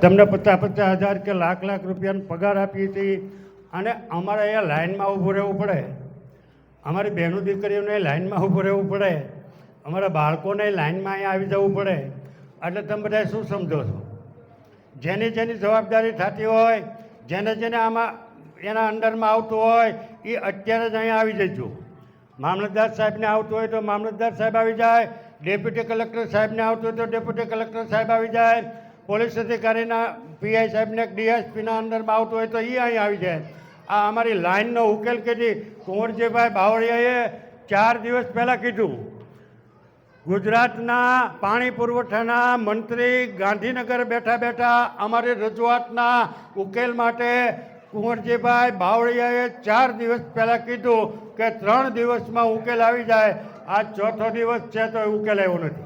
તમને પચાસ પચાસ હજાર કે લાખ લાખ રૂપિયાનો પગાર આપીએ છીએ. અને અમારે અહીંયા લાઇનમાં ઊભું રહેવું પડે. અમારી બહેનો દીકરીઓને લાઇનમાં ઊભું રહેવું પડે. અમારા બાળકોને લાઇનમાં અહીંયા આવી જવું પડે. એટલે તમે બધા શું સમજો છો? જેની જેની જવાબદારી થતી હોય, જેને જેને આમાં એના અંડરમાં આવતું હોય, એ અત્યારે જ અહીંયા આવી જજો. મામલતદાર સાહેબને આવતું હોય તો મામલતદાર સાહેબ આવી જાય. ડેપ્યુટી કલેક્ટર સાહેબને આવતું હોય તો ડેપ્યુટી કલેક્ટર સાહેબ આવી જાય. પોલીસ અધિકારીના પીઆઈ સાહેબને ડીએસપીના અંદરમાં આવતું હોય તો એ અહીં આવી જાય. આ અમારી લાઇનનો ઉકેલ કીધી કુંવરજીભાઈ બાવળિયાએ ચાર દિવસ પહેલાં કીધું. ગુજરાતના પાણી પુરવઠાના મંત્રી ગાંધીનગર બેઠા બેઠા અમારી રજૂઆતના ઉકેલ માટે કુંવરજીભાઈ બાવળિયાએ ચાર દિવસ પહેલાં કીધું કે ત્રણ દિવસમાં ઉકેલ આવી જાય. આ ચોથો દિવસ છે તો ઉકેલ આવ્યો નથી.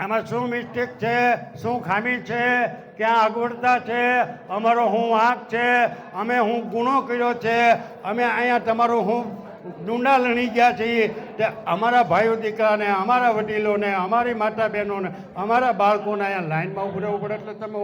આમાં શું મિસ્ટેક છે? શું ખામી છે? ક્યાં અગવડતા છે? અમારો હું વાંક છે? અમે હું ગુનો કર્યો છે? અમે અહીંયા તમારું હું ડુંડા લણી ગયા છીએ. તે અમારા ભાઈઓ દીકરાને, અમારા વડીલોને, અમારી માતા બહેનોને, અમારા બાળકોને અહીંયા લાઈનમાં ઉભું પડે એટલે તમે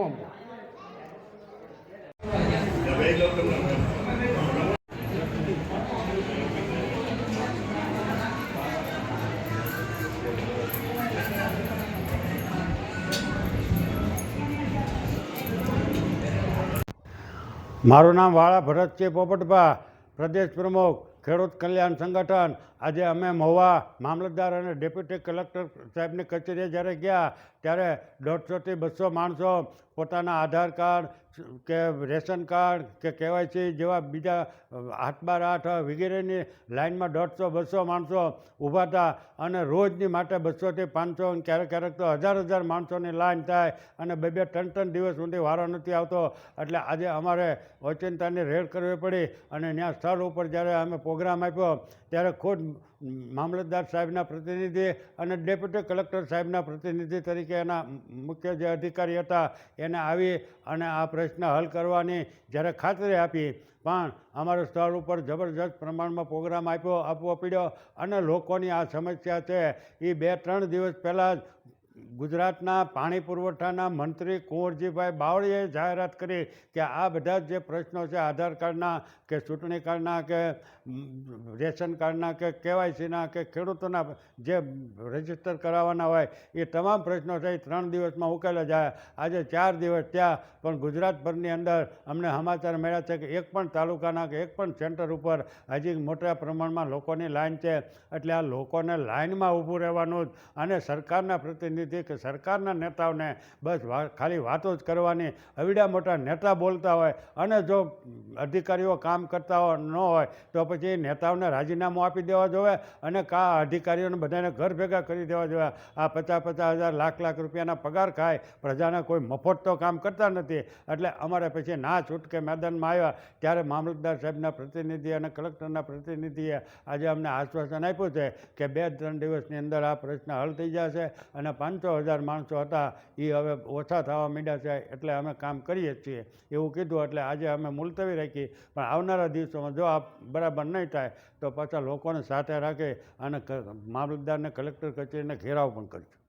મારું નામ વાળા ભરત છે પોપટભા, પ્રદેશ પ્રમુખ, ખેડૂત કલ્યાણ સંગઠન. આજે અમે મહુવા મામલતદાર અને ડેપ્યુટી કલેક્ટર સાહેબની કચેરીએ જ્યારે ગયા ત્યારે દોઢસોથી બસો માણસો પોતાના આધાર કાર્ડ કે રેશન કાર્ડ કે કેવાયસી જેવા બીજા આઠ બાર આઠ વગેરેની લાઇનમાં દોઢસો, બસો માણસો ઊભા હતા અને રોજની માટે બસોથી પાંચસો ક્યારેક ક્યારેક તો હજાર હજાર માણસોની લાઈન થાય અને બે બે, ત્રણ ત્રણ દિવસ સુધી વારો નથી આવતો. એટલે આજે અમારે ઓચિંતાની રેડ કરવી પડી અને ત્યાં સ્થળ ઉપર જ્યારે અમે પ્રોગ્રામ આપ્યો, ત્યારે ખુદ મામલતદાર સાહેબના પ્રતિનિધિ અને ડેપ્યુટી કલેક્ટર સાહેબના પ્રતિનિધિ તરીકે એના મુખ્ય જે અધિકારી હતા, એને આવી અને આ પ્રશ્ન હલ કરવાની જ્યારે ખાતરી આપી, પણ અમારા સ્થળ ઉપર જબરજસ્ત પ્રમાણમાં પ્રોગ્રામ આપ્યો, આપવો પડ્યો અને લોકોની આ સમસ્યા છે. એ બે ત્રણ દિવસ પહેલાં જ ગુજરાતના પાણી પુરવઠાના મંત્રી કુંવરજીભાઈ બાવળીએ જાહેરાત કરી કે આ બધા જે પ્રશ્નો છે, આધાર કાર્ડના કે ચૂંટણી કાર્ડના કે રેશન કાર્ડના કે કેવાયસીના કે ખેડૂતોના જે રજિસ્ટર કરાવવાના હોય, એ તમામ પ્રશ્નો છે, એ ત્રણ દિવસમાં ઉકેલા જાય. આજે ચાર દિવસ ત્યાં પણ ગુજરાતભરની અંદર અમને સમાચાર મળ્યા છે કે એક પણ તાલુકાના કે એક પણ સેન્ટર ઉપર હજી મોટા પ્રમાણમાં લોકોની લાઈન છે. એટલે આ લોકોને લાઈનમાં ઊભું રહેવાનું જ અને સરકારના પ્રતિનિધિ કે સરકારના નેતાઓને બસ ખાલી વાતો જ કરવાની, અવડા મોટા નેતા બોલતા હોય અને જો અધિકારીઓ કામ કરતા ન હોય, તો પછી નેતાઓને રાજીનામું આપી દેવા જોઈએ અને કા અધિકારીઓને બધાને ઘર ભેગા કરી દેવા જોઈએ આ પચાસ પચાસ હજાર લાખ લાખ રૂપિયાના પગાર ખાય, પ્રજાના કોઈ મફત તો કામ કરતા નથી. એટલે અમારે પછી ના છૂટકે મેદાનમાં આવ્યા. ત્યારે મામલતદાર સાહેબના પ્રતિનિધિ અને કલેક્ટરના પ્રતિનિધિએ આજે અમને આશ્વાસન આપ્યું છે કે બે ત્રણ દિવસની અંદર આ પ્રશ્ન હલ થઈ જશે અને પાંચસો હજાર માણસો હતા એ હવે ઓછા થવા માંડ્યા છે, એટલે અમે કામ કરીએ છીએ. એવું કીધું એટલે આજે અમે મુલતવી રાખી. પણ આવનારા દિવસોમાં જો આ બરાબર નહીં થાય, તો પાછા લોકોને સાથે રાખી અને મામલતદારને, કલેક્ટર કચેરીને ઘેરાવ પણ કરશું